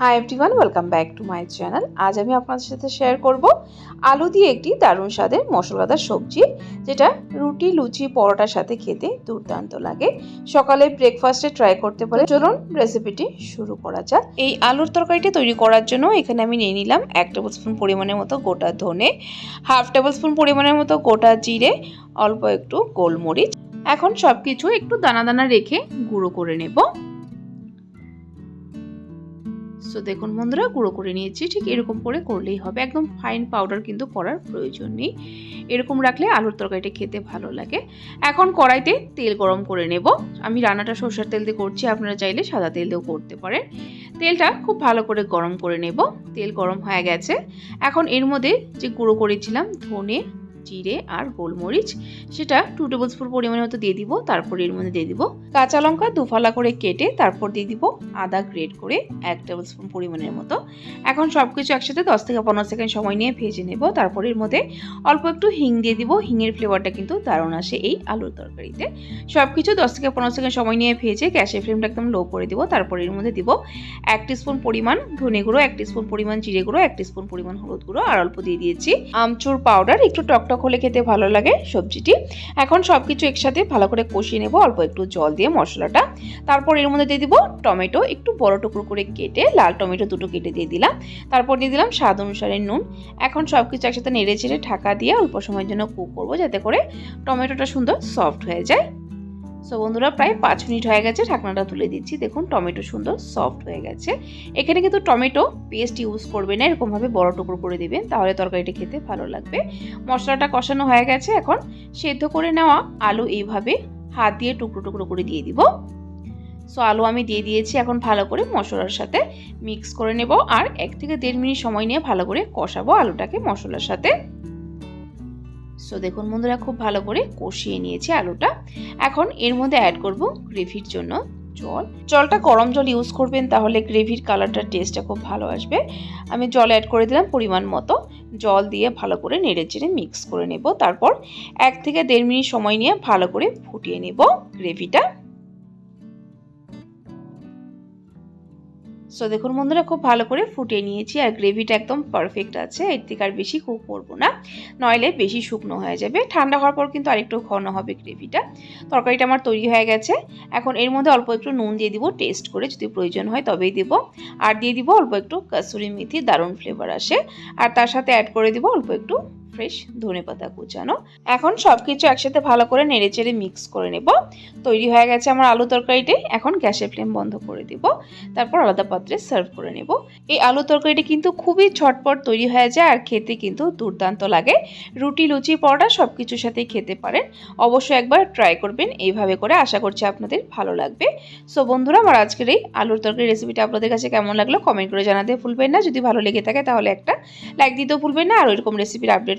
Hi everyone welcome back to my channel আজ আমি আপনাদের সাথে শেয়ার করব আলু দিয়ে একটি দারুণ স্বাদের মশলাদার সবজি, যেটা রুটি, লুচি, পরোটার সাথে খেতে দুর্দান্ত লাগে। সকালে ব্রেকফাস্টে ট্রাই করতে পারে চলুন রেসিপিটি শুরু করা যাক। এই আলুর তরকারিটি তৈরি করার জন্য এখানে আমি নিয়ে নিলাম এক টেবিল স্পুন পরিমাণের মতো গোটা ধনে হাফ টেবিল স্পুন পরিমাণের মতো গোটা জিরে, অল্প একটু গোলমরিচ। এখন সব কিছু একটু দানা দানা রেখে গুঁড়ো করে নেব। সো দেখুন বন্ধুরা, গুঁড়ো করে নিয়েছি। ঠিক এরকম করে করলেই হবে। একদম ফাইন পাউডার কিন্তু করার প্রয়োজন নেই। এরকম রাখলে আলুর তরকারিটা খেতে ভালো লাগে। এখন কড়াইতে তেল গরম করে নেব। আমি রান্নাটা সরষের তেল দিয়ে করছি। আপনারা চাইলে সাদা তেল দিয়েও করতে পারেন। তেলটা খুব ভালো করে গরম করে নেব। তেল গরম হয়ে গেছে। এখন এর মধ্যে যে গুঁড়ো করেছিলাম, ধনে জিরে আর গোলমরিচ, সেটা টু টেবিল স্পুন পরিমাণের মতো দিয়ে দিব, তারপর এর মধ্যে দিয়ে দিব কাঁচা লঙ্কা দুফালা করে কেটে তারপর দিয়ে দিব আদা গ্রেট করে এক টেবিল স্পুন পরিমাণের মতো। এখন সব কিছু একসাথে দশ থেকে পনেরো সেকেন্ড সময় নিয়ে ভেজে নেব, তারপর এর মধ্যে অল্প একটু হিং দিয়ে দিব হিঙের ফ্লেভারটা কিন্তু দারুণ আসে এই আলুর তরকারিতে। সব কিছু দশ থেকে পনেরো সেকেন্ড সময় নিয়ে ভেজে গ্যাসের ফ্লেমটা একদম লো করে দিব, তারপর এর মধ্যে দিব এক স্পুন পরিমাণ ধনে গুঁড়ো, এক স্পুন পরিমাণ জিরে গুঁড়ো, এক স্পুন পরিমাণ হলুদ গুঁড়ো, আর অল্প দিয়ে দিয়েছি আমচুর পাউডার একটু টকটক হলে খেতে ভালো লাগে সবজিটি। এখন সব কিছু একসাথে ভালো করে কষিয়ে নেব, অল্প একটু জল দিয়ে মশলাটা। তারপর এর মধ্যে দিয়ে দিব টমেটো, একটু বড় টুকরো করে কেটে লাল টমেটো দুটো কেটে দিয়ে দিলাম। তারপর দিয়ে দিলাম স্বাদ অনুসারে নুন। এখন সব কিছু একসাথে নেড়ে চেড়ে ঢাকা দিয়ে অল্প সময়ের জন্য কুক করব, যাতে করে টমেটোটা সুন্দর সফট হয়ে যায়। সো বন্ধুরা, প্রায় পাঁচ মিনিট হয়ে গেছে, ঢাকনাটা তুলে দিচ্ছি। দেখুন, টমেটো সুন্দর সফট হয়ে গেছে। এখানে কিন্তু টমেটো পেস্ট ইউজ করবে না, এরকমভাবে বড় টুকরো করে দিবেন, তাহলে তরকারিটা খেতে ভালো লাগবে। মশলাটা কষানো হয়ে গেছে এখন। সেদ্ধ করে নেওয়া আলু এইভাবে হাত দিয়ে টুকরো টুকরো করে দিয়ে দিব। সো আলু আমি দিয়ে দিয়েছি এখন ভালো করে মশলার সাথে মিক্স করে নেব। আর এক থেকে দেড় মিনিট সময় নিয়ে ভালো করে কষাবো আলুটাকে মশলার সাথে। সো দেখুন বন্ধুরা, খুব ভালো করে কষিয়ে নিয়েছি আলুটা। এখন এর মধ্যে অ্যাড করব গ্রেভির জন্য জল। জলটা গরম জল ইউজ করবেন, তাহলে গ্রেভির কালারটা টেস্টটা খুব ভালো আসবে। আমি জল অ্যাড করে দিলাম পরিমাণ মতো। জল দিয়ে ভালো করে নেড়ে চেড়ে মিক্স করে নেব। তারপর এক থেকে দেড় মিনিট সময় নিয়ে ভালো করে ফুটিয়ে নেব গ্রেভিটা। সো দেখুন বন্ধুরা খুব ভালো করে ফুটিয়ে নিয়েছি আর গ্রেভিটা একদম পারফেক্ট আছে। এর থেকে আর বেশি কুক করব না। নইলে বেশি শুকনো হয়ে যাবে। ঠান্ডা হওয়ার পর কিন্তু আরেকটু ঘন হবে গ্রেভিটা। তরকারিটা আমার তৈরি হয়ে গেছে। এখন এর মধ্যে অল্প একটু নুন দিয়ে দিব টেস্ট করে যদি প্রয়োজন হয় তবেই দিব। আর দিয়ে দিব অল্প একটু কাসুরি মেথি দারুণ ফ্লেভার আসে। আর তার সাথে অ্যাড করে দিব অল্প একটু ফ্রেশ ধনে পাতা কুচানো। এখন সব কিছু একসাথে ভালো করে নেড়ে চেড়ে মিক্স করে নেব। তৈরি হয়ে গেছে আমার আলু তরকারিটি। এখন গ্যাসের ফ্লেম বন্ধ করে দিব। তারপর আলাদা পাত্রে সার্ভ করে নেব। এই আলু তরকারিটি কিন্তু খুবই ছটপট তৈরি হয়ে যায় আর খেতে কিন্তু দুর্দান্ত লাগে। রুটি, লুচি, পরোটা সব কিছুর সাথেই খেতে পারেন। অবশ্যই একবার ট্রাই করবেন। এইভাবে করে আশা করছি আপনাদের ভালো লাগবে। সো বন্ধুরা, আমার আজকের এই আলুর তরকারি রেসিপিটা আপনাদের কাছে কেমন লাগল? কমেন্ট করে জানাতে ভুলবেন না। যদি ভালো লেগে থাকে তাহলে একটা লাইক দিতেও ভুলবেন না। আর এরকম রেসিপির আপডেট